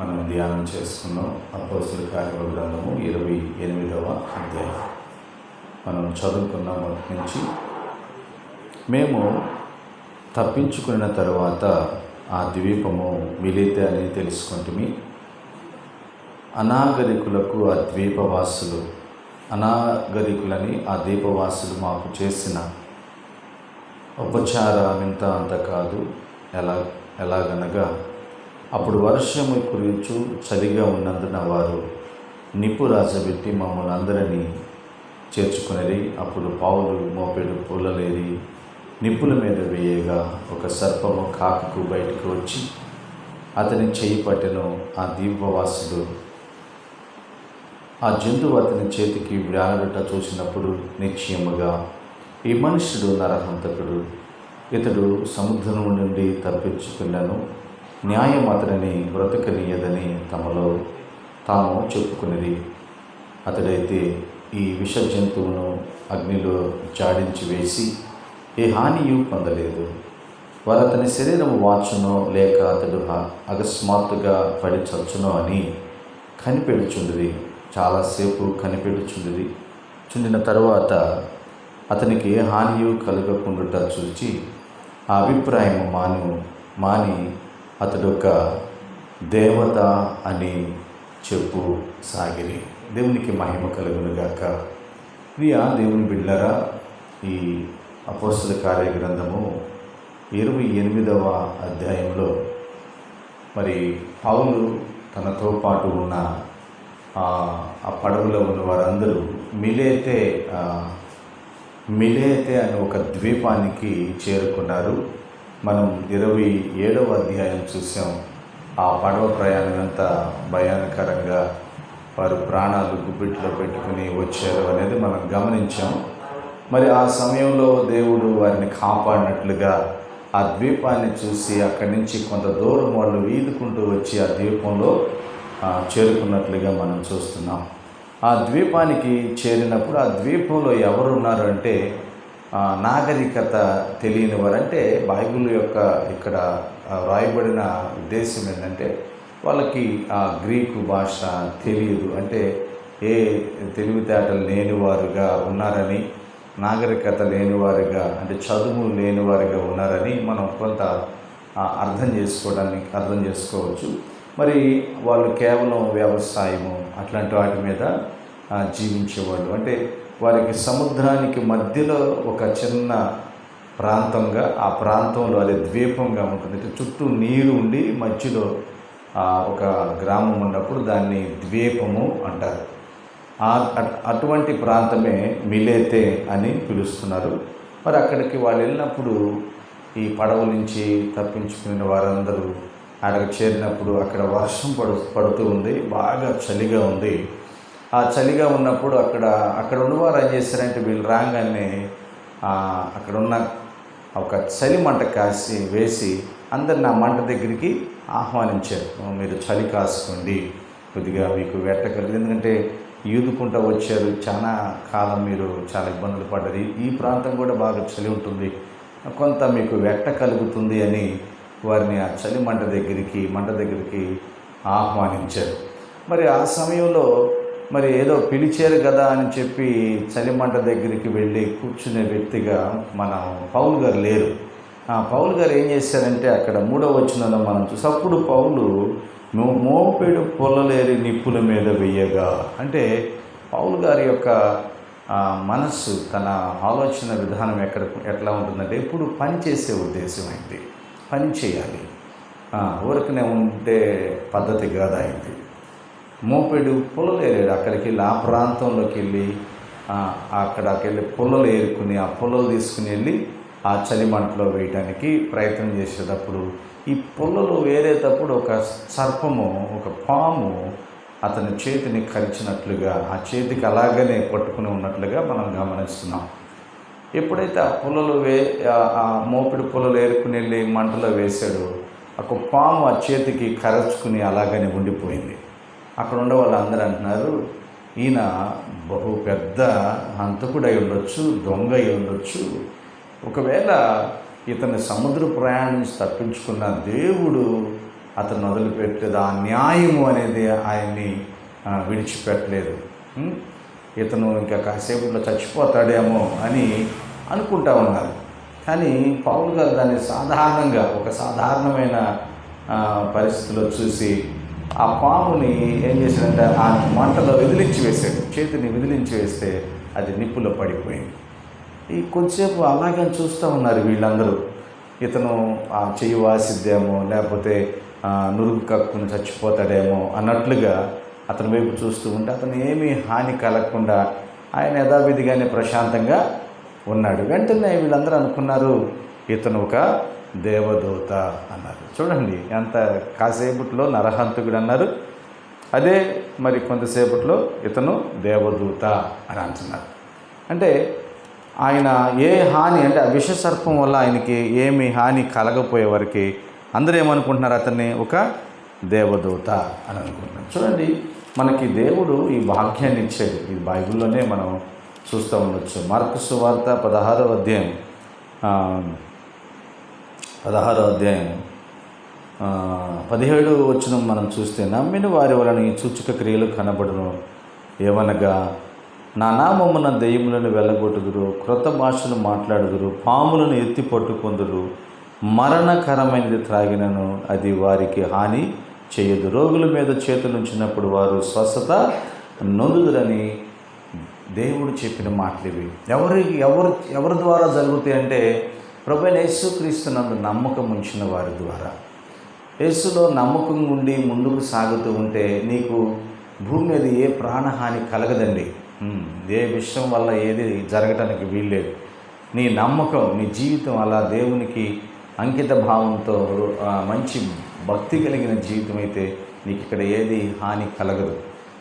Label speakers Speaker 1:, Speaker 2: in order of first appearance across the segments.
Speaker 1: మనం ధ్యానం చేసుకున్నాం. అపోసుల కార్యక్రమ గ్రంథము ఇరవై ఎనిమిదవ అధ్యాయం. మనం చదువుకున్న మొదటి నుంచి. మేము తప్పించుకున్న తరువాత ఆ ద్వీపము మిలితే అని తెలుసుకుంటుమి. అనాగరికులకు ఆ ద్వీపవాసులు అనాగరికులని ఆ ద్వీపవాసులు మాకు చేసిన ఉపచారమింత అంత కాదు. ఎలా ఎలాగనగా అప్పుడు వర్షము కురించు చలిగా ఉన్నందున వారు నిప్పు రాసబెట్టి మమ్మల్ని అందరినీ చేర్చుకునేది. అప్పుడు పావులు మోపెడు పూలలేరి నిప్పుల మీద వేయగా ఒక సర్పము కాకుకు బయటకు వచ్చి అతని చేయి పట్టెను ఆ దీపవాసుడు ఆ జంతువు అతని చేతికి వ్యాలబెట్ట చూసినప్పుడు నిశ్చయముగా ఈ మనుష్యుడు నరహంతకుడు. ఇతడు సముద్రం నుండి తప్పించుకున్నాను. న్యాయం అతనిని బ్రతకనీయదని తమలో తాము చెప్పుకునేది అతడైతే ఈ విష జంతువును అగ్నిలో జాడించి వేసి ఏ హానియు పొందలేదు. వారు అతని శరీరం వాచునో లేక అతడు హ- అకస్మాత్తుగా పడి చచ్చునో అని కనిపెడుచుండిది. చాలాసేపు కనిపెడుచుండిది. చుండిన తరువాత అతనికి ఏ హానియు కలగకుండా చూచి ఆ అభిప్రాయం మాను మాని అతడు ఒక దేవత అని చెప్పు సాగిరి. దేవునికి మహిమ కలుగునుగాక ప్రియ దేవుని బిడ్డరా ఈ అపోస్తుల కార్య గ్రంథము ఇరవై ఎనిమిదవ అధ్యాయంలో మరి పౌలు తనతో పాటు ఉన్న ఆ పడవలో ఉన్న వారందరూ మిలేతే మిలేతే అనే ఒక ద్వీపానికి చేరుకున్నారు. మనం ఇరవై ఏడవ అధ్యాయం చూసాం. ఆ పడవ ప్రయాణం ఎంత భయానకరంగా వారు ప్రాణాలు గుప్పిట్లో పెట్టుకుని వచ్చారు అనేది మనం గమనించాం. మరి ఆ సమయంలో దేవుడు వారిని కాపాడినట్లుగా ఆ ద్వీపాన్ని చూసి అక్కడి నుంచి కొంత దూరం వాళ్ళు వీదుకుంటూ వచ్చి ఆ ద్వీపంలో చేరుకున్నట్లుగా మనం చూస్తున్నాం. ఆ ద్వీపానికి చేరినప్పుడు ఆ ద్వీపంలో ఎవరున్నారు అంటే నాగరికత తెలియని వారంటే అంటే బైబిల్ యొక్క ఇక్కడ వ్రాయబడిన ఉద్దేశం ఏంటంటే వాళ్ళకి ఆ గ్రీకు భాష తెలియదు. అంటే ఏ తెలివితేటలు లేనివారుగా ఉన్నారని నాగరికత లేనివారుగా అంటే చదువు లేనివారుగా ఉన్నారని మనం కొంత అర్థం చేసుకోవడానికి అర్థం చేసుకోవచ్చు. మరి వాళ్ళు కేవలం వ్యవసాయము అట్లాంటి వాటి మీద జీవించేవాళ్ళు. అంటే వారికి సముద్రానికి మధ్యలో ఒక చిన్న ప్రాంతంగా ఆ ప్రాంతంలో అది ద్వీపంగా ఉంటుంది. చుట్టూ నీరు ఉండి మధ్యలో ఒక గ్రామం ఉన్నప్పుడు దాన్ని ద్వీపము అంటారు. అటువంటి ప్రాంతమే మిలేతే అని పిలుస్తున్నారు. మరి అక్కడికి వాళ్ళు వెళ్ళినప్పుడు ఈ పడవ నుంచి తప్పించుకున్న వారందరూ అక్కడికి చేరినప్పుడు అక్కడ వర్షం పడు పడుతూ ఉంది. బాగా చలిగా ఉంది. ఆ చలిగా ఉన్నప్పుడు అక్కడ అక్కడ ఉన్నవారు ఏం చేశారంటే వీళ్ళు రాగానే అక్కడ ఉన్న ఒక చలి మంట కాసి వేసి అందరిని ఆ మంట దగ్గరికి ఆహ్వానించారు. మీరు చలి కాసుకోండి. కొద్దిగా మీకు వెట్ట ఎందుకంటే ఈదుకుంటూ వచ్చారు. చాలా కాలం మీరు చాలా ఇబ్బందులు పడ్డది ఈ ప్రాంతం కూడా బాగా చలి ఉంటుంది. కొంత మీకు వెట్ట కలుగుతుంది అని వారిని ఆ చలి మంట దగ్గరికి మంట దగ్గరికి ఆహ్వానించారు. మరి ఆ సమయంలో మరి ఏదో పిలిచారు కదా అని చెప్పి చలిమంట దగ్గరికి వెళ్ళి కూర్చునే వ్యక్తిగా మన పౌలు గారు లేరు. ఆ పౌల్ గారు ఏం చేశారంటే అక్కడ మూడో వచనంలో మనం చూసి అప్పుడు పౌలు నువ్వు మోపెడు పొల్లలేరి నిప్పుల మీద వెయ్యగా. అంటే పౌల్ గారి యొక్క మనస్సు తన ఆలోచన విధానం ఎక్కడ ఎట్లా ఉంటుందంటే ఎప్పుడు పని చేసే ఉద్దేశం అయింది. పని చేయాలి. ఊరికనే ఉంటే పద్ధతి కాదు అయింది మోపెడు పుల్లలు ఏరాడు. అక్కడికి వెళ్ళి ఆ ప్రాంతంలోకి వెళ్ళి అక్కడికి వెళ్ళి పుల్లలు ఏరుకుని ఆ పుల్లలు తీసుకుని వెళ్ళి ఆ చలిమంటలో వేయటానికి ప్రయత్నం చేసేటప్పుడు ఈ పుల్లలు వేరేటప్పుడు ఒక సర్పము ఒక పాము అతని చేతిని కరిచినట్లుగా ఆ చేతికి అలాగనే పట్టుకుని ఉన్నట్లుగా మనం గమనిస్తున్నాం. ఎప్పుడైతే ఆ పుల్లలు వే ఆ- ఆ మోపిడి పుల్లలు ఏరుకుని వెళ్ళి మంటలో వేశాడో ఒక పాము ఆ చేతికి కరచుకుని అలాగనే ఉండిపోయింది. అక్కడ ఉండే వాళ్ళందరూ అంటున్నారు ఈయన బహు పెద్ద హంతకుడై ఉండొచ్చు దొంగ అయి ఉండొచ్చు. ఒకవేళ ఇతని సముద్ర ప్రయాణం నుంచి తప్పించుకున్న దేవుడు అతను వదిలిపెట్టలేదు ఆ న్యాయము అనేది ఆయన్ని విడిచిపెట్టలేదు. ఇతను ఇంకా కాసేపులో చచ్చిపోతాడేమో అని అనుకుంటా ఉన్నారు. కానీ పౌలు గారు దాన్ని సాధారణంగా ఒక సాధారణమైన పరిస్థితిలో చూసి ఆ పాముని ఏం చేశాడంటే ఆ మంటలో విదిలించి వేశాడు. చేతిని విదిలించి వేస్తే అది నిప్పులో పడిపోయింది. ఈ కొద్దిసేపు అలాగే చూస్తూ ఉన్నారు వీళ్ళందరూ. ఇతను ఆ చెయ్యి వాసిద్దేమో లేకపోతే నురుగు కక్కుని చచ్చిపోతాడేమో అన్నట్లుగా అతని వైపు చూస్తూ ఉంటే అతను ఏమీ హాని కలగకుండా ఆయన యథావిధిగానే ప్రశాంతంగా ఉన్నాడు. వెంటనే వీళ్ళందరూ అనుకున్నారు ఇతను ఒక దేవదూత అన్నారు. చూడండి ఎంత కాసేపట్లో నరహంతకుడు అన్నారు. అదే మరి కొంతసేపట్లో ఇతను దేవదూత అని అంటున్నారు. అంటే ఆయన ఏ హాని అంటే ఆ విషసర్పం వల్ల ఆయనకి ఏమి హాని కలగపోయే వరకు అందరూ ఏమనుకుంటున్నారు? అతన్ని ఒక దేవదూత అని అనుకుంటున్నారు. చూడండి మనకి దేవుడు ఈ భాగ్యాన్ని ఇచ్చాడు. ఈ బైబిల్లోనే మనం చూస్తూ ఉండొచ్చు. మార్కు సువార్త పదహారో అధ్యాయం. పదహారో అధ్యాయం. పదిహేడు వచ్చిన మనం చూస్తే నమ్మిన వారి వలన ఈ సూచక క్రియలు కనబడును. ఏవనగా నా నామమున దెయ్యములను వెళ్ళగొట్టుదురు క్రొత్త భాషను మాట్లాడుదురు పాములను ఎత్తి పట్టుకొందురు మరణకరమైనది త్రాగినను అది వారికి హాని చేయదు. రోగుల మీద చేతులుంచినప్పుడు వారు స్వస్థత నొందుదురని దేవుడు చెప్పిన మాటలు ఇవి ఎవరి ఎవరు ఎవరి ద్వారా జరుగుతాయి అంటే ప్రభు యేసుక్రీస్తునందు నమ్మకం ఉంచిన వారి ద్వారా. యేసులో నమ్మకం ఉండి ముందుకు సాగుతూ ఉంటే నీకు భూమి మీద ఏ ప్రాణహాని కలగదండి. ఏ విషయం వల్ల ఏది జరగటానికి వీల్లేదు. నీ నమ్మకం నీ జీవితం అలా దేవునికి అంకిత భావంతో మంచి భక్తి కలిగిన జీవితం అయితే నీకు ఇక్కడ ఏది హాని కలగదు.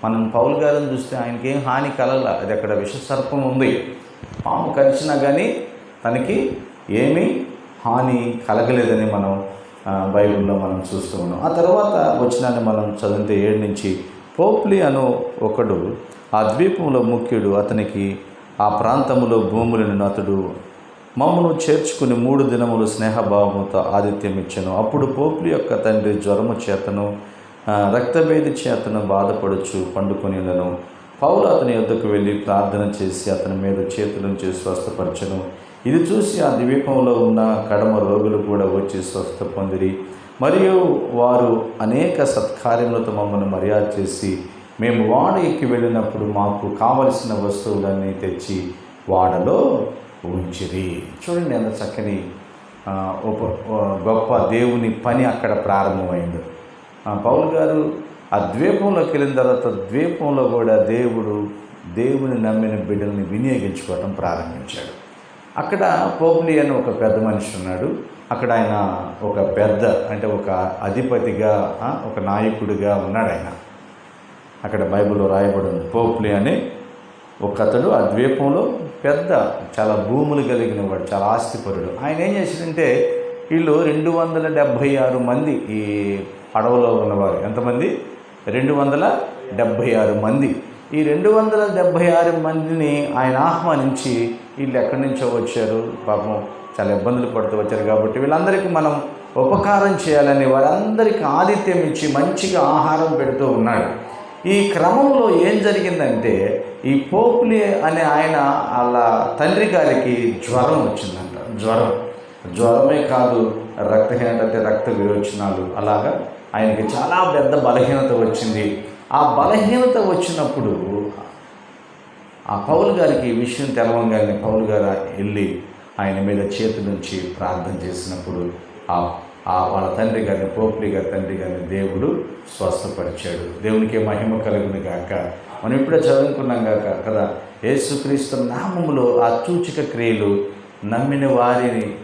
Speaker 1: మనం పౌల్ గారిని చూస్తే ఆయనకి ఏం హాని కలగల అది అక్కడ విషసర్పం ఉంది. పాము కరిచినా కానీ తనకి ఏమీ హాని కలగలేదని మనం బైబిల్లో మనం చూస్తూ ఉన్నాం. ఆ తర్వాత వచ్చినాన్ని మనం చదివితే ఏడు నుంచి పోప్లి అను ఒకడు ఆ ద్వీపంలో ముఖ్యుడు అతనికి ఆ ప్రాంతంలో భూములను అతడు మమ్మను చేర్చుకుని మూడు దినములు స్నేహభావముతో ఆతిథ్యం ఇచ్చాను. అప్పుడు పోపులి యొక్క తండ్రి జ్వరము చేతను రక్తభేది చేతను బాధపడుచు పండుకొనిలను పౌలు అతని యొద్దకు వెళ్ళి ప్రార్థన చేసి అతని మీద చేతులను స్వస్థపరచను. ఇది చూసి ఆ ద్వీపంలో ఉన్న కడమ రోగులు కూడా వచ్చి స్వస్థ పొందిరి. మరియు వారు అనేక సత్కార్యములతో మమ్మల్ని మర్యాద చేసి మేము వాడ ఎక్కి వెళ్ళినప్పుడు మాకు కావలసిన వస్తువులన్నీ తెచ్చి వాడలో ఉంచిరి. చూడండి ఎంత చక్కని ఉప గొప్ప దేవుని పని అక్కడ ప్రారంభమైంది. పౌల్ గారు ఆ ద్వీపంలోకి వెళ్ళిన తర్వాత ద్వీపంలో కూడా దేవుడు దేవుని నమ్మిన బిడ్డల్ని వినియోగించుకోవడం ప్రారంభించాడు. అక్కడ పోపులి అని ఒక పెద్ద మనిషి ఉన్నాడు. అక్కడ ఆయన ఒక పెద్ద అంటే ఒక అధిపతిగా ఒక నాయకుడిగా ఉన్నాడు ఆయన. అక్కడ బైబిల్లో రాయబడి ఉంది. అని ఒక అతడు ఆ ద్వీపంలో పెద్ద చాలా భూములు కలిగిన వాడు చాలా ఆస్తిపరుడు. ఆయన ఏం చేశాడంటే వీళ్ళు రెండు వందల డెబ్భై ఆరు మంది ఈ పడవలో ఉన్నవారు. ఎంతమంది? రెండు వందల డెబ్భై ఆరు మంది. ఈ రెండు వందల డెబ్భై ఆరు మందిని ఆయన ఆహ్వానించి వీళ్ళు ఎక్కడి నుంచో వచ్చారు. పాపం చాలా ఇబ్బందులు పడుతూ వచ్చారు కాబట్టి వీళ్ళందరికీ మనం ఉపకారం చేయాలని వారందరికీ ఆతిథ్యం ఇచ్చి మంచిగా ఆహారం పెడుతూ ఉన్నాడు. ఈ క్రమంలో ఏం జరిగిందంటే ఈ పోపులి అనే ఆయన వాళ్ళ తండ్రి గారికి జ్వరం వచ్చిందంట. జ్వరం. జ్వరమే కాదు రక్తహీనత అంటే రక్త విరోచనాలు. అలాగా ఆయనకి చాలా పెద్ద బలహీనత వచ్చింది. ఆ బలహీనత వచ్చినప్పుడు ఆ పౌలు గారికి ఈ విషయం తెలవంగానే పౌలు గారు వెళ్ళి ఆయన మీద చేతి నుంచి ప్రార్థన చేసినప్పుడు ఆ ఆ వాళ్ళ తండ్రి గారిని పోపులి గారి తండ్రి గారిని దేవుడు స్వస్థపరిచాడు. దేవునికి మహిమ కలుగును గాక. మనం ఇప్పుడే చదువుకున్నాం గాక కదా యేసుక్రీస్తు నామములో ఆ సూచిక క్రియలు నమ్మిన వారిని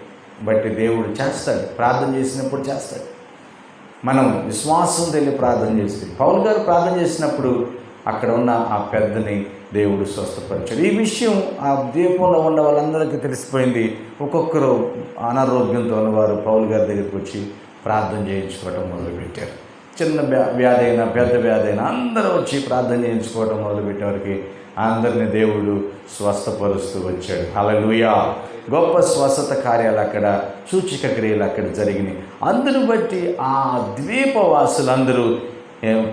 Speaker 1: బట్టి దేవుడు చేస్తాడు. ప్రార్థన చేసినప్పుడు చేస్తాడు. మనం విశ్వాసం తెలియ ప్రార్థన చేస్తే పౌల్ గారు ప్రార్థన చేసినప్పుడు అక్కడ ఉన్న ఆ పెద్దని దేవుడు స్వస్థపరిచాడు. ఈ విషయం ఆ ద్వీపంలో ఉన్న వాళ్ళందరికీ తెలిసిపోయింది. ఒక్కొక్కరు అనారోగ్యంతో ఉన్నవారు పౌల్ గారి దగ్గరికి వచ్చి ప్రార్థన చేయించుకోవటం మొదలుపెట్టారు. చిన్న వ్యాధి అయినా పెద్ద వ్యాధి అయినా అందరూ వచ్చి ప్రార్థన చేయించుకోవటం మొదలుపెట్టేవారికి అందరిని దేవుడు స్వస్థపరుస్తూ వచ్చాడు. హల్లెలూయా! గొప్ప స్వస్థత కార్యాలు అక్కడ సూచిక క్రియలు అక్కడ జరిగినాయి. అందును బట్టి ఆ ద్వీపవాసులందరూ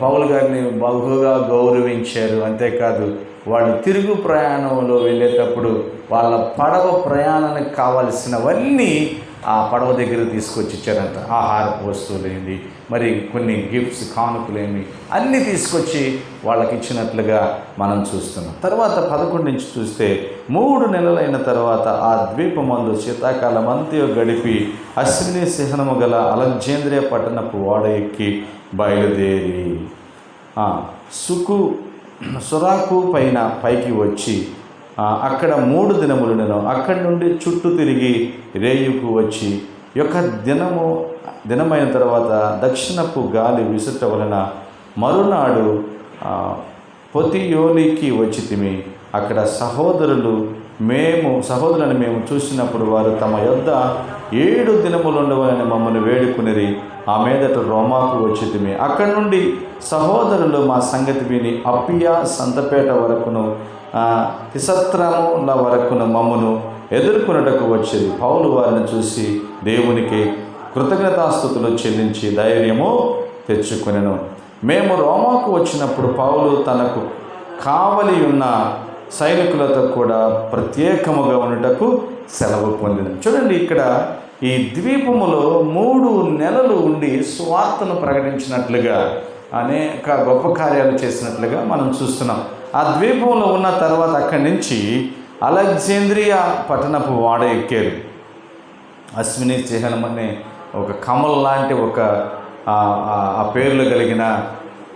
Speaker 1: పౌల్ గారిని బహుగా గౌరవించారు. అంతేకాదు వాళ్ళు తిరుగు ప్రయాణంలో వెళ్ళేటప్పుడు వాళ్ళ పడవ ప్రయాణానికి కావలసినవన్నీ ఆ పడవ దగ్గర తీసుకొచ్చి ఇచ్చారంట. ఆహారపు వస్తువులేమి మరి కొన్ని గిఫ్ట్స్ కానుకలేమి అన్నీ తీసుకొచ్చి వాళ్ళకి ఇచ్చినట్లుగా మనం చూస్తున్నాం. తర్వాత పదకొండు నుంచి చూస్తే మూడు నెలలైన తర్వాత ఆ ద్వీపమందు శీతాకాలం అంతయో గడిపి అశ్విని సిహనము గల అలెగ్జాంద్రియా పట్టణపు ఓడ ఎక్కి బయలుదేరి. సుకు సురాకు పైన పైకి వచ్చి అక్కడ మూడు దినములు నేను అక్కడి నుండి చుట్టూ తిరిగి రేయుకు వచ్చి యొక్క దినము దినమైన తర్వాత దక్షిణపు గాలి విసుట వలన మరునాడు పొతియోలికి వచ్చి తిమి అక్కడ సహోదరులు మేము సహోదరులను మేము చూసినప్పుడు వారు తమ యొద్ద ఏడు దినములు ఉండవలని మమ్మల్ని వేడుకునిరి ఆ మీదట రోమాకు వచ్చి తిమి అక్కడి నుండి సహోదరులు మా సంగతి విని అప్పియా సంతపేట వరకును తిసత్రముల వరకును మమ్మను ఎదుర్కొనుటకు వచ్చేది పౌలు వారిని చూసి దేవునికి కృతజ్ఞతాస్థుతులు చెల్లించి ధైర్యము తెచ్చుకొనెను. మేము రోమాకు వచ్చినప్పుడు పౌలు తనకు కావలి ఉన్న సైనికులతో కూడా ప్రత్యేకముగా ఉండటకు సెలవు పొందిన చూడండి ఇక్కడ ఈ ద్వీపములో మూడు నెలలు ఉండి స్వార్థను ప్రకటించినట్లుగా అనేక గొప్ప కార్యాలు చేసినట్లుగా మనం చూస్తున్నాం. ఆ ద్వీపంలో ఉన్న తర్వాత అక్కడి నుంచి అలెగ్జాంద్రియా పట్టణపు వాడ ఎక్కారు. అశ్విని చిహ్నం అనే ఒక కమల్ లాంటి ఒక ఆ, పేర్లు కలిగిన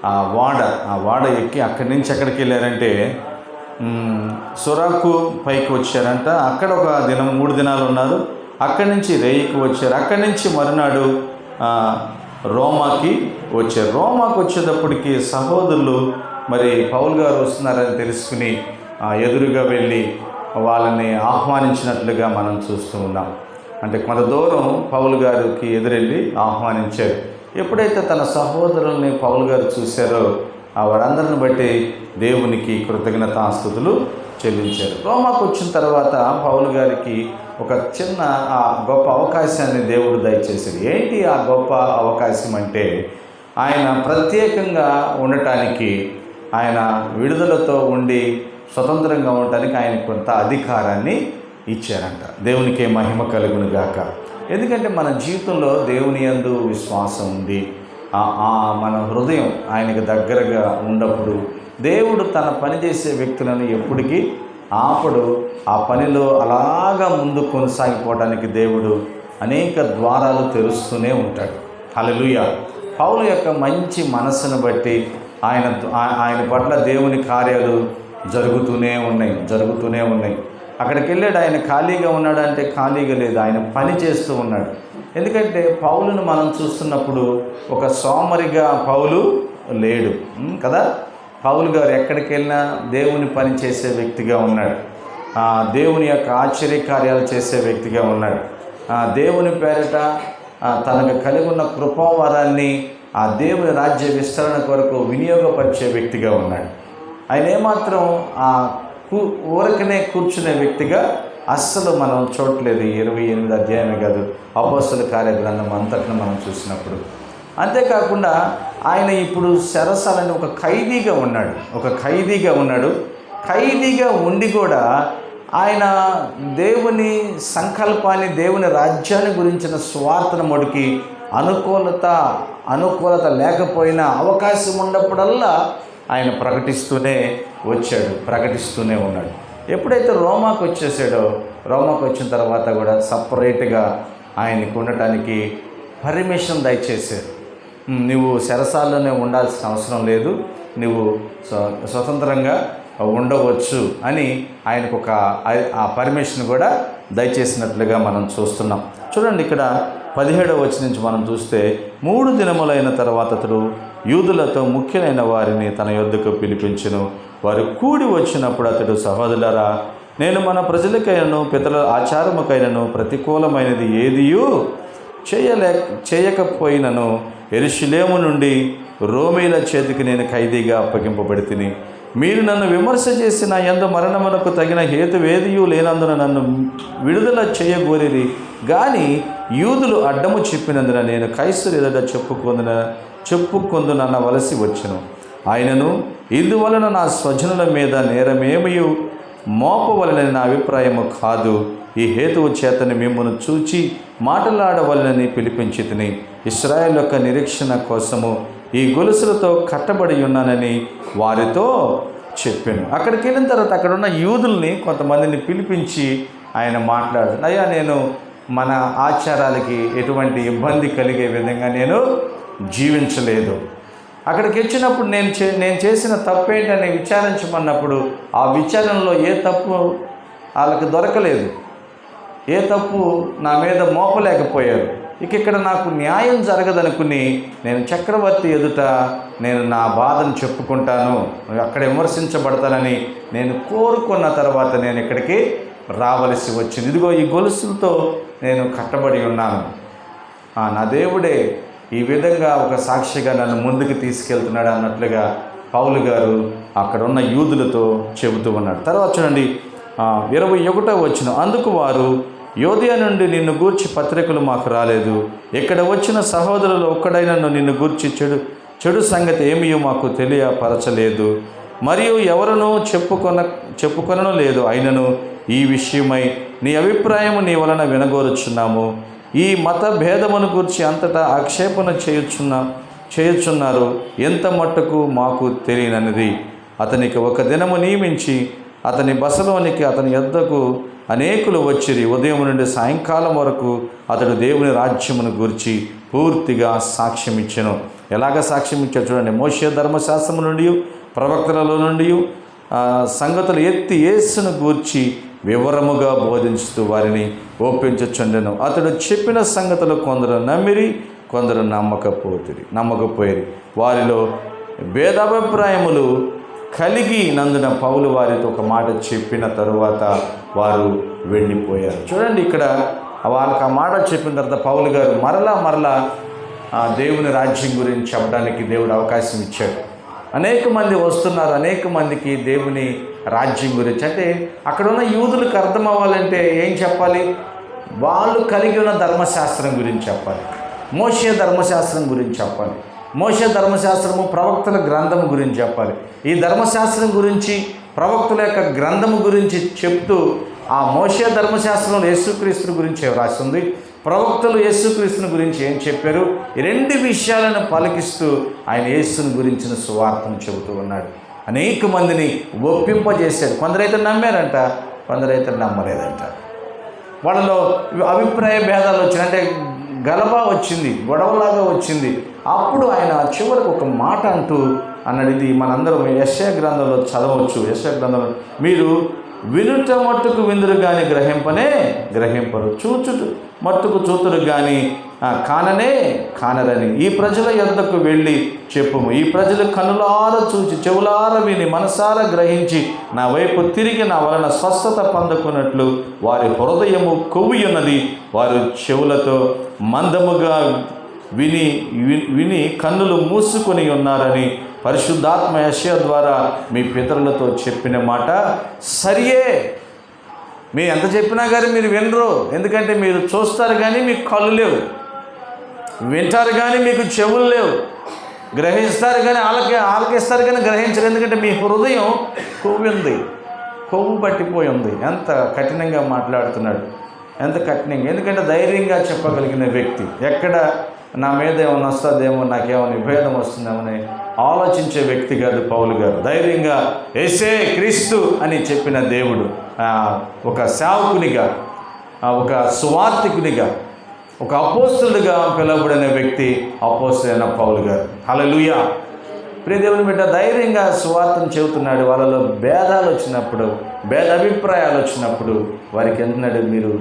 Speaker 1: ఆ వాడ ఆ వాడ ఎక్కి అక్కడి నుంచి ఎక్కడికి వెళ్ళారంటే సురాకు పైకి వచ్చారంట. అక్కడ ఒక దినం మూడు దినాలు ఉన్నారు. అక్కడి నుంచి రేయికి వచ్చారు. అక్కడి నుంచి మరునాడు రోమాకి వచ్చారు. రోమాకి వచ్చేటప్పటికి సహోదరులు మరి పౌల్ గారు వస్తున్నారని తెలుసుకుని ఎదురుగా వెళ్ళి వాళ్ళని ఆహ్వానించినట్లుగా మనం చూస్తూ ఉన్నాం. అంటే కొంత దూరం పౌలు గారికి ఎదురెళ్ళి ఆహ్వానించారు. ఎప్పుడైతే తన సహోదరుల్ని పౌలు గారు చూశారో ఆ వారందరిని బట్టి దేవునికి కృతజ్ఞతాస్థుతులు చెల్లించారు. రోమాకు వచ్చిన తర్వాత పౌలు గారికి ఒక చిన్న ఆ గొప్ప అవకాశాన్ని దేవుడు దయచేశాడు ఏంటి ఆ గొప్ప అవకాశం అంటే ఆయన ప్రత్యేకంగా ఉండటానికి ఆయన విడుదలతో ఉండి స్వతంత్రంగా ఉండటానికి ఆయన కొంత అధికారాన్ని ఇచ్చారంట. దేవునికే మహిమ కలుగును గాక. ఎందుకంటే మన జీవితంలో దేవుని యందు విశ్వాసం ఉంది. ఆ- మన హృదయం ఆయనకు దగ్గరగా ఉన్నప్పుడు దేవుడు తన పని చేసే వ్యక్తులను ఎప్పటికీ ఆపడు. ఆ పనిలో అలాగా ముందు కొనసాగిపోవడానికి దేవుడు అనేక ద్వారాలు తెరుస్తూనే ఉంటాడు. హల్లెలూయా. పౌలు యొక్క మంచి మనసును బట్టి ఆయన ఆయన పట్ల దేవుని కార్యాలు జరుగుతూనే ఉన్నాయి జరుగుతూనే ఉన్నాయి. అక్కడికి వెళ్ళాడు ఆయన ఖాళీగా ఉన్నాడు అంటే ఖాళీగా లేదు ఆయన పని చేస్తూ ఉన్నాడు. ఎందుకంటే పౌలును మనం చూస్తున్నప్పుడు ఒక సోమరిగా పౌలు లేడు కదా? పౌలు గారు ఎక్కడికి వెళ్ళినా దేవుని పని చేసే వ్యక్తిగా ఉన్నాడు. దేవుని యొక్క ఆశ్చర్య కార్యాలు చేసే వ్యక్తిగా ఉన్నాడు. దేవుని పేరిట తనకు కలిగి ఉన్న కృపావరాన్ని ఆ దేవుని రాజ్య విస్తరణ కొరకు వినియోగపరిచే వ్యక్తిగా ఉన్నాడు. ఆయన ఏమాత్రం ఆ కూ ఊరకనే కూర్చునే వ్యక్తిగా అస్సలు మనం చూడలేదు ఇరవై ఎనిమిది అధ్యాయమే కాదు అపోస్తుల కార్యగ్రంథం అంతటిని మనం చూసినప్పుడు. అంతేకాకుండా ఆయన ఇప్పుడు సరసాలని ఒక ఖైదీగా ఉన్నాడు. ఒక ఖైదీగా ఉన్నాడు. ఖైదీగా ఉండి కూడా ఆయన దేవుని సంకల్పాన్ని దేవుని రాజ్యాన్ని గురించిన స్వార్థను మొడికి అనుకూలత అనుకూలత లేకపోయినా అవకాశం ఉన్నప్పుడల్లా ఆయన ప్రకటిస్తూనే వచ్చాడు ప్రకటిస్తూనే ఉన్నాడు. ఎప్పుడైతే రోమాకు వచ్చేసాడో రోమాకు వచ్చిన తర్వాత కూడా సపరేట్గా ఆయనకు ఉండటానికి పర్మిషన్ దయచేశారు. నువ్వు శరసాల్లోనే ఉండాల్సిన అవసరం లేదు నువ్వు స్వతంత్రంగా ఉండవచ్చు అని ఆయనకు ఒక ఆ- ఆ పర్మిషన్ కూడా దయచేసినట్లుగా మనం చూస్తున్నాం. చూడండి ఇక్కడ పదిహేడవ వచ్చి నుంచి మనం చూస్తే మూడు దినములైన తర్వాత అతడు యూదులతో ముఖ్యులైన వారిని తన యొద్దకు పిలిపించును. వారు కూడి వచ్చినప్పుడు అతడు సహోదరులరా నేను మన ప్రజలకైనను పితల ఆచారముకైనను ప్రతికూలమైనది ఏదియూ చేయలే చేయకపోయినను. ఎరుషులేము నుండి రోమీల చేతికి నేను ఖైదీగా అప్పగింపబడి తిని మీరు నన్ను విమర్శ చేసిన ఎందు మరణమునకు తగిన హేతువేదియు లేనందున నన్ను విడుదల చేయగోరిరి. కానీ యూదులు అడ్డము చెప్పినందున నేను కైసరు ఎదుట చెప్పుకొందున వలసి వచ్చాను. ఆయనను ఇందువలన నా స్వజనుల మీద నేరమేమయు? మోపవలనని నా అభిప్రాయము కాదు. ఈ హేతువు చేతని మిమ్మల్ని చూచి మాట్లాడవలనని పిలిపించితిని. ఇస్రాయల్ యొక్క నిరీక్షణ కోసము ఈ గొలుసులతో కట్టబడి ఉన్నానని వారితో చెప్పాను. అక్కడికి వెళ్ళిన తర్వాత అక్కడ ఉన్న యూదుల్ని కొంతమందిని పిలిపించి ఆయన మాట్లాడు అయ్యా నేను మన ఆచారాలకి ఎటువంటి ఇబ్బంది కలిగే విధంగా నేను జీవించలేదు. అక్కడికి వచ్చినప్పుడు నేను చే నేను చేసిన తప్పేంటని విచారించమన్నప్పుడు ఆ విచారణలో ఏ తప్పు వాళ్ళకి దొరకలేదు. ఏ తప్పు నా మీద మోపలేకపోయారు. ఇక ఇక్కడ నాకు న్యాయం జరగదనుకుని నేను చక్రవర్తి ఎదుట నేను నా బాధను చెప్పుకుంటాను. అక్కడ విమర్శించబడతానని నేను కోరుకున్న తర్వాత నేను ఇక్కడికి రావలసి వచ్చింది. ఇదిగో ఈ గొలుసులతో నేను కట్టబడి ఉన్నాను. నా దేవుడే ఈ విధంగా ఒక సాక్షిగా నన్ను ముందుకు తీసుకెళ్తున్నాడు అన్నట్లుగా పౌలు గారు అక్కడ ఉన్న యూదులతో చెబుతూ ఉన్నాడు. తర్వాత చూడండి ఇరవై ఒకటో వచ్చిన అందుకు వారు యోధ్య నుండి నిన్ను గూర్చి పత్రికలు మాకు రాలేదు. ఇక్కడ వచ్చిన సహోదరులు ఒక్కడైనను నిన్ను గూర్చి చెడు చెడు సంగతి ఏమీ మాకు తెలియపరచలేదు. మరియు ఎవరనో చెప్పుకొన చెప్పుకొనను లేదు. అయినను ఈ విషయమై నీ అభిప్రాయము నీ వలన వినగోరుచున్నాము. ఈ మత భేదమును గురించి అంతటా ఆక్షేపణ చేయుచున్నా చేయుచున్నారు. ఎంత మట్టుకు మాకు తెలియనది అతనికి ఒక దినము నియమించి అతని బసలోనికి అతని యొద్దకు అనేకులు వచ్చిరి. ఉదయం నుండి సాయంకాలం వరకు అతడు దేవుని రాజ్యమును గురించి పూర్తిగా సాక్ష్యం ఇచ్చాను ఎలాగ సాక్ష్యం ఇచ్చాడు చూడండి. మోషే ధర్మశాస్త్రము నుండి ప్రవక్తలలో నుండి సంగతులు ఎత్తి యేసును గూర్చి వివరముగా బోధించుతూ వారిని ఒప్పించుచుండెను. అతడు చెప్పిన సంగతులు కొందరు నమ్మిరి కొందరు నమ్మకపోతుంది నమ్మకపోయిరి. వారిలో భేదాభిప్రాయములు కలిగి నందున పౌలు వారితో ఒక మాట చెప్పిన తరువాత వారు వెళ్ళిపోయారు. చూడండి ఇక్కడ వాళ్ళకి ఆ మాట చెప్పిన తర్వాత పౌలు గారు మరలా మరలా దేవుని రాజ్యం గురించి చెప్పడానికి దేవుడు అవకాశం ఇచ్చాడు. అనేక మంది వస్తున్నారు అనేక మందికి దేవుని రాజ్యం గురించి. అంటే అక్కడ ఉన్న యూదులకు అర్థం అవ్వాలంటే ఏం చెప్పాలి? వాళ్ళు కలిగి ఉన్న ధర్మశాస్త్రం గురించి చెప్పాలి. మోషే ధర్మశాస్త్రం గురించి చెప్పాలి. మోస ధర్మశాస్త్రము ప్రవక్తల గ్రంథము గురించి చెప్పాలి. ఈ ధర్మశాస్త్రం గురించి ప్రవక్తుల యొక్క గ్రంథము గురించి చెప్తూ ఆ మోషే ధర్మశాస్త్రంలో యేసుక్రీస్తుని గురించి రాస్తుంది ప్రవక్తలు యేసుక్రీస్తుని గురించి ఏం చెప్పారు? ఈ రెండు విషయాలను పలికిస్తూ ఆయన యేసుని గురించిన సువార్తను చెబుతూ ఉన్నాడు. అనేక మందిని ఒప్పింపజేశాడు. కొందరైతే నమ్మారంట కొందరైతే నమ్మలేదంట. వాళ్ళలో అభిప్రాయ భేదాలు వచ్చినాయి. అంటే గలబా వచ్చింది గొడవలాగా వచ్చింది. అప్పుడు ఆయన చివరికి ఒక మాట అంటూ అన్నాడు ఇది మనందరం యశ్య గ్రంథంలో చదవచ్చు. యశ్య గ్రంథంలో మీరు వినుట మట్టుకు విందురు కానీ గ్రహింపనే గ్రహింపరు. చూచుటు మట్టుకు చూతురు కానీ కాననే కానరని. ఈ ప్రజల యొద్దకు వెళ్ళి చెప్పుము. ఈ ప్రజలు కనులార చూచి చెవులార విని మనసార గ్రహించి నా వైపు తిరిగి నా వలన స్వస్థత పొందుకున్నట్లు వారి హృదయము కొవ్వి ఉన్నది వారు చెవులతో మందముగా విని విని కన్నులు మూసుకొని ఉన్నారని పరిశుద్ధాత్మ యశయ ద్వారా మీ పితరులతో చెప్పిన మాట సరియే. మీరు ఎంత చెప్పినా కానీ మీరు వినరు. ఎందుకంటే మీరు చూస్తారు కానీ మీకు కళ్ళు లేవు. వింటారు కానీ మీకు చెవులు లేవు. గ్రహిస్తారు కానీ ఆలకి ఆలకిస్తారు కానీ గ్రహించరు. ఎందుకంటే మీ హృదయం కొవ్వు ఉంది. కొవ్వు పట్టిపోయి ఉంది. ఎంత కఠినంగా మాట్లాడుతున్నాడు. ఎంత కఠినంగా. ఎందుకంటే ధైర్యంగా చెప్పగలిగిన వ్యక్తి ఎక్కడ? నా మీద ఏమైనా వస్తుందేమో నాకేమైనా విభేదం వస్తుందేమని ఆలోచించే వ్యక్తి కాదు పౌలు గారు. ధైర్యంగా ఏసే క్రీస్తు అని చెప్పిన దేవుడు ఒక సేవకునిగా ఒక సువార్థికునిగా ఒక అపోస్తులుగా పిలువబడిన వ్యక్తి అపోస్తులైన పౌలు గారు. హల్లెలూయా. ప్రియ దేవుని బిడ్డ ధైర్యంగా సువార్తను చెబుతున్నాడు. వాళ్ళలో భేదాలు వచ్చినప్పుడు భేద అభిప్రాయాలు వచ్చినప్పుడు వారికి ఎంటున్నాడు మీరు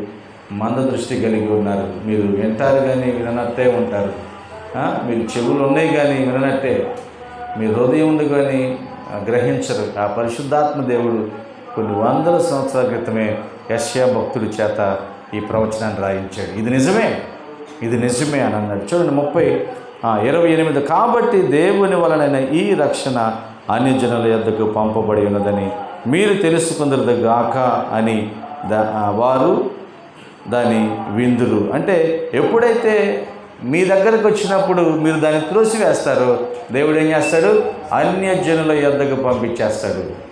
Speaker 1: మంద దృష్టి కలిగి ఉన్నారు. మీరు వింటారు కానీ విననట్టే ఉంటారు. మీరు చెవులు ఉన్నాయి కానీ విననట్టే. మీ హృదయం ఉండి కానీ గ్రహించరు. ఆ పరిశుద్ధాత్మ దేవుడు కొన్ని వందల సంవత్సరాల క్రితమే యశ్యా భక్తుడి చేత ఈ ప్రవచనాన్ని రాయించాడు. ఇది నిజమే. ఇది నిజమే అని అన్నాడు. చూడండి ముప్పై ఇరవై ఎనిమిది. కాబట్టి దేవుని వలనైన ఈ రక్షణ అన్ని జనుల యొద్దకు పంపబడి ఉన్నదని మీరు తెలుసుకుందరు గాక అని వారు దాని విందులు. అంటే ఎప్పుడైతే మీ దగ్గరకు వచ్చినప్పుడు మీరు దాన్ని త్రోసివేస్తారో దేవుడు ఏం చేస్తాడు? అన్యజనుల యొద్దకు పంపించేస్తాడు.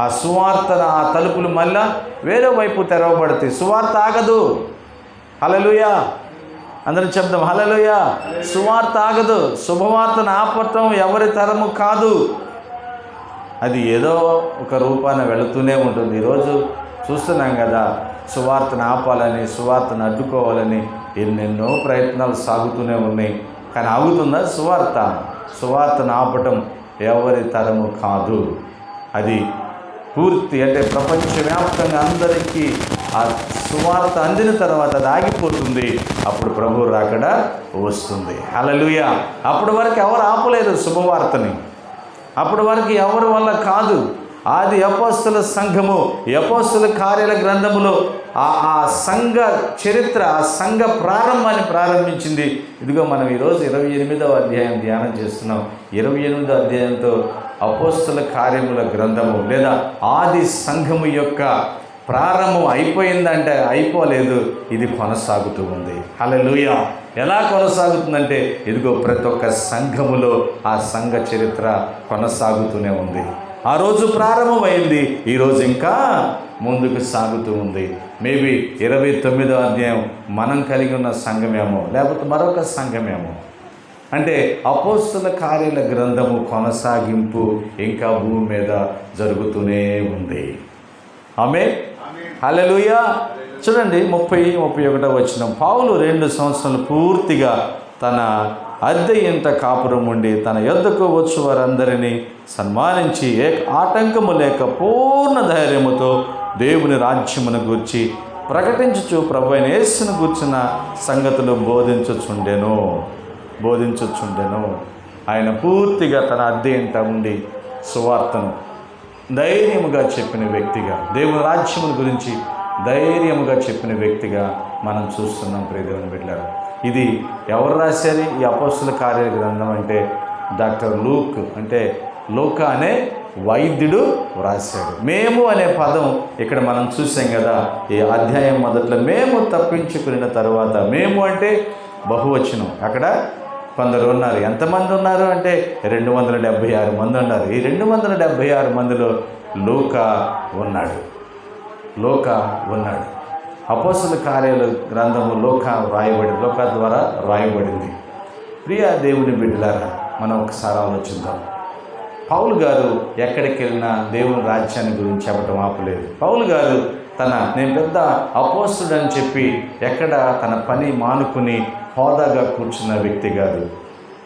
Speaker 1: ఆ సువార్తన ఆ తలుపులు మళ్ళా వేరే వైపు తెరవబడతాయి. సువార్త ఆగదు. హలలుయా అందరం చెప్దాం హలలుయా సువార్త ఆగదు. శుభవార్తను ఆపటం ఎవరి తరము కాదు. అది ఏదో ఒక రూపాన వెళుతూనే ఉంటుంది. ఈరోజు చూస్తున్నాం కదా సువార్తను ఆపాలని సువార్తను అడ్డుకోవాలని ఎన్నెన్నో ప్రయత్నాలు సాగుతూనే ఉన్నాయి. కానీ ఆగుతుందా సువార్త? సువార్తను ఆపటం ఎవరి తరము కాదు. అది పూర్తి అంటే ప్రపంచవ్యాప్తంగా అందరికీ ఆ సువార్త అందిన తర్వాత అది ఆగిపోతుంది. అప్పుడు ప్రభు రాకడ వస్తుంది. అలలుయ అప్పటి వరకు ఎవరు ఆపలేరు శుభవార్తని. అప్పటి వరకు ఎవరి వల్ల కాదు. ఆది అపోస్తుల సంఘము అపోస్తుల కార్యాల గ్రంథములో ఆ ఆ సంఘ చరిత్ర ఆ సంఘ ప్రారంభాన్ని ప్రారంభించింది. ఇదిగో మనం ఈరోజు ఇరవై ఎనిమిదవ అధ్యాయం ధ్యానం చేస్తున్నాం. ఇరవై ఎనిమిదవ అధ్యాయంతో అపోస్తుల కార్యముల గ్రంథము లేదా ఆది సంఘము యొక్క ప్రారంభం అయిపోయిందంటే అయిపోలేదు. ఇది కొనసాగుతూ ఉంది. హల్లెలూయ! ఎలా కొనసాగుతుందంటే ఇదిగో ప్రతి ఒక్క సంఘములో ఆ సంఘ చరిత్ర కొనసాగుతూనే ఉంది. ఆ రోజు ప్రారంభమైంది. ఈరోజు ఇంకా ముందుకు సాగుతూ ఉంది. మేబీ ఇరవై తొమ్మిదో అధ్యాయం మనం కలిగి ఉన్న సంఘమేమో లేకపోతే మరొక సంఘమేమో. అంటే అపోస్తుల కార్యాల గ్రంథము కొనసాగింపు ఇంకా భూమి మీద జరుగుతూనే ఉంది. ఆమె హల్లెలూయా. చూడండి ముప్పై ముప్పై ఒకటో వచ్చిన పావులు రెండు సంవత్సరాలు పూర్తిగా తన అద్దె ఇంట కాపురం ఉండి తన యొద్దకు వచ్చు వారందరినీ సన్మానించి ఏ ఆటంకము లేక పూర్ణ ధైర్యముతో దేవుని రాజ్యమును గూర్చి ప్రకటించుచు ప్రభు అయిన యేసును గూర్చిన సంగతులు బోధించుచుండెను. బోధించుచుండెను. ఆయన పూర్తిగా తన అద్దె ఇంట ఉండి సువార్తను ధైర్యముగా చెప్పిన వ్యక్తిగా దేవుని రాజ్యముల గురించి ధైర్యముగా చెప్పిన వ్యక్తిగా మనం చూస్తున్నాం. ప్రియదేవుని బిడ్డారు ఇది ఎవరు రాశారు? ఈ అపోస్తుల కార్య గ్రంథం అంటే డాక్టర్ లూక్. అంటే లూక అనే వైద్యుడు వ్రాశాడు మేము అనే పదం ఇక్కడ మనం చూసాం కదా ఈ అధ్యాయం మొదట్లో మేము తప్పించుకున్న తర్వాత మేము అంటే బహువచనం. అక్కడ కొందరు ఉన్నారు. ఎంతమంది ఉన్నారు అంటే రెండు వందల డెబ్భై ఆరు మంది ఉన్నారు. ఈ రెండు వందల డెబ్భై ఆరు మందిలో లోక ఉన్నాడు. లోక ఉన్నాడు. అపోసల కార్యాల గ్రంథము లోక రాయబడి లోక ద్వారా రాయబడింది ప్రియ దేవుని బిడ్డలారా మనం ఒకసారి ఆలోచిద్దాం. పౌలు గారు ఎక్కడికి వెళ్ళినా దేవుని రాజ్యాన్ని గురించి చెప్పడం ఆపలేదు. పౌలు గారు తన నేను పెద్ద అపోస్తుడు అని చెప్పి ఎక్కడ తన పని మానుకుని హోదాగా కూర్చున్న వ్యక్తి కాదు.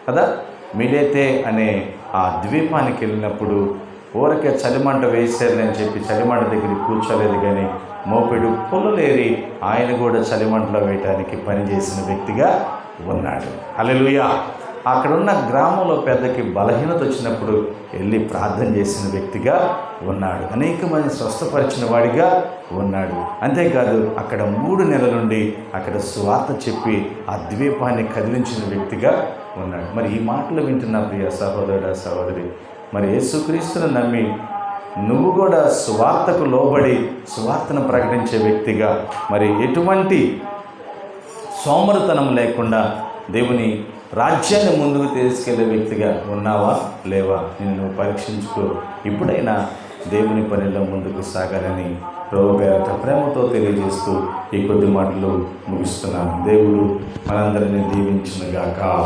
Speaker 1: కదా? మిలేతే అనే ఆ ద్వీపానికి వెళ్ళినప్పుడు ఊరికే చలిమంట వేసారని చెప్పి చలిమంట దగ్గర కూర్చోలేదు కానీ మోపెడు పుల్లలేరి ఆయన కూడా చలిమంటలో వేయటానికి పనిచేసిన వ్యక్తిగా ఉన్నాడు. హల్లెలూయా! అక్కడున్న గ్రామంలో పెద్దకి బలహీనత వచ్చినప్పుడు వెళ్ళి ప్రార్థన చేసిన వ్యక్తిగా ఉన్నాడు. అనేక మంది స్వస్థపరిచిన వాడిగా ఉన్నాడు. అంతేకాదు అక్కడ మూడు నెలల నుండి అక్కడ స్వార్థ చెప్పి ఆ ద్వీపాన్ని కదిలించిన వ్యక్తిగా ఉన్నాడు. మరి ఈ మాటలు వింటున్న ప్రియ సహోదరుడ సహోదరి మరి యేసుక్రీస్తును నమ్మి నువ్వు కూడా స్వార్థకు లోబడి స్వార్థను ప్రకటించే వ్యక్తిగా మరి ఎటువంటి సోమరతనం లేకుండా దేవుని రాజ్యాన్ని ముందుకు తీసుకెళ్ళే వ్యక్తిగా ఉన్నావా లేవా? నిన్ను పరీక్షించుకో. ఇప్పుడైనా దేవుని పనిలో ముందుకు సాగాలని ప్రభు ప్రేమతో తెలియజేస్తూ ఈ కొద్ది మాటలు ముగిస్తున్నాను. దేవుడు మనందరినీ దీవించినగాక.